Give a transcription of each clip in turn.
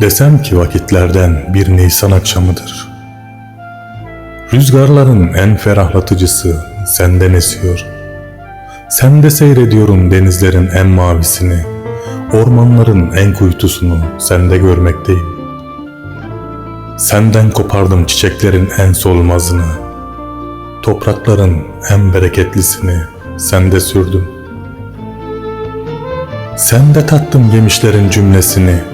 Desem ki vakitlerden bir Nisan akşamıdır. Rüzgarların en ferahlatıcısı senden esiyor. Sende seyrediyorum denizlerin en mavisini, ormanların en kuytusunu sende görmekteyim. Senden kopardım çiçeklerin en solmazını, toprakların en bereketlisini sende sürdüm. Sende tattım yemişlerin cümlesini,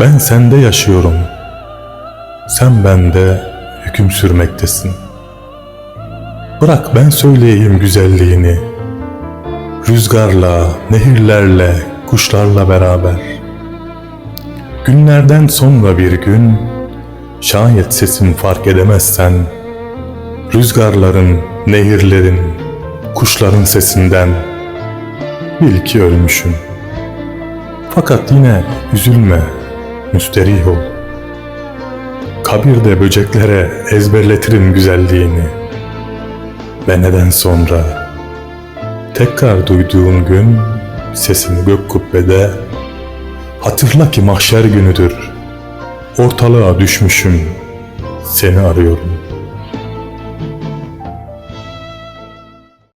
Ben sende yaşıyorum. Sen bende hüküm sürmektesin. Bırak ben söyleyeyim güzelliğini. Rüzgarla, nehirlerle, kuşlarla beraber. Günlerden sonra bir gün, şayet sesim fark edemezsen, rüzgarların, nehirlerin, kuşların sesinden bil ki ölmüşüm. Fakat yine üzülme, müsterih ol. Kabirde böceklere ezberletirim güzelliğini. Ve neden sonra tekrar duyduğun gün sesini gök kubbede hatırla ki mahşer günüdür. Ortalığa düşmüşüm, seni arıyorum.''